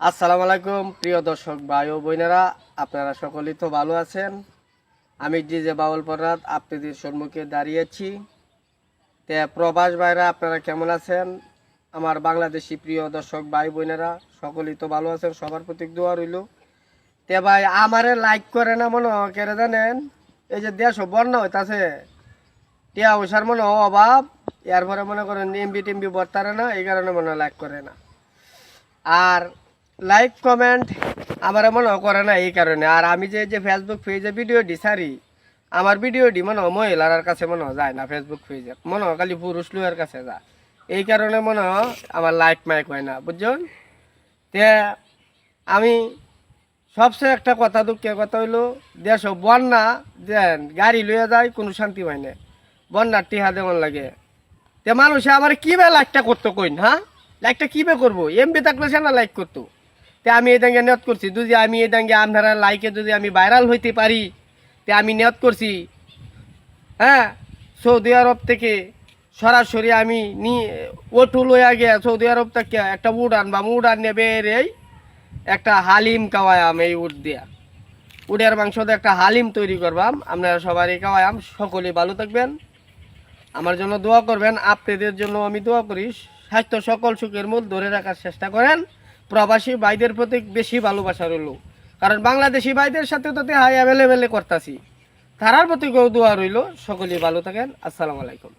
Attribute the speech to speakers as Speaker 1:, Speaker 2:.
Speaker 1: আসসালামু আলাইকুম, প্রিয় দর্শক ভাই ও বোনেরা। আপনারা সকলেই তো ভালো আছেন। আমি ডিজে বাউল পরাত আপনাদের সম্মুখে দাঁড়িয়েছি। তে প্রবাস ভাইরা, আপনারা কেমন আছেন? আমার বাংলাদেশি প্রিয় দর্শক ভাই বোনেরা, সকলেই তো ভালো আছেন, সবার প্রতি দোয়া রইল। তে ভাই, আমারে লাইক করে না মনে কেড়ে জানেন? এই যে দেশ বন্যা হইতাছে। টিয়া পয়সার মনে অভাব, এরপরে মনে করেন এমবি টেমবি বর্তারে না, এই কারণে মনে লাইক করে না। আর লাইক কমেন্ট আমার মনে করে না এই কারণে। আর আমি যে যে ফেসবুক পেজে ভিডিও দি সারি আমার ভিডিওটি মনে হয় মহিলার কাছে মনে যায় না ফেসবুক পেজে মনে খালি পুরুষ লোকের কাছে যা এই কারণে মনে হয় আমার লাইক মাইক হয় না বুঝছেন তে, আমি সবচেয়ে একটা কথা, দুঃখের কথা হইল, দেশ বন্যা, দেন গাড়ি লইয়া যায়, কোনো শান্তি হয় না। বন্যার টিহা দেমন লাগে। তে মানুষে আমার কীভাবে লাইকটা করতো কইন হ্যাঁ? লাইকটা কীভাবে করব? এমবি থাকলে সে না লাইক করতো। তে আমি এই দাঙ্গে নিয়ত করছি। যদি আমি এই দাঙ্গে আপনারা লাইকে যদি আমি ভাইরাল হইতে পারি, তে আমি নিয়ত করছি। হ্যাঁ? সৌদি আরব থেকে সরাসরি আমি নি, ওটু লইয়া গিয়া সৌদি আরব থেকে একটা উড উড়ান বা উড়ান নেবে এই একটা হালিম কাওয়ায়াম এই উট দিয়া। উডের মাংস দিয়ে একটা হালিম তৈরি করবাম। আপনারা সবারই কাওয়ায়াম সকলেই ভালো থাকবেন। আমার জন্য দোয়া করবেন। আপনাদের জন্য আমি দোয়া করি। স্বাস্থ্য সকল সুখের মূল ধরে রাখার চেষ্টা করেন। প্রবাসী ভাইদের প্রতি বেশি ভালোবাসা রইল। কারণ বাংলাদেশি ভাইদের সাথে তো হাই অ্যাভেলেবেলে করতেছি। তারার প্রতি দোয়া রইল। সকলেই ভালো থাকেন। আসসালামু আলাইকুম।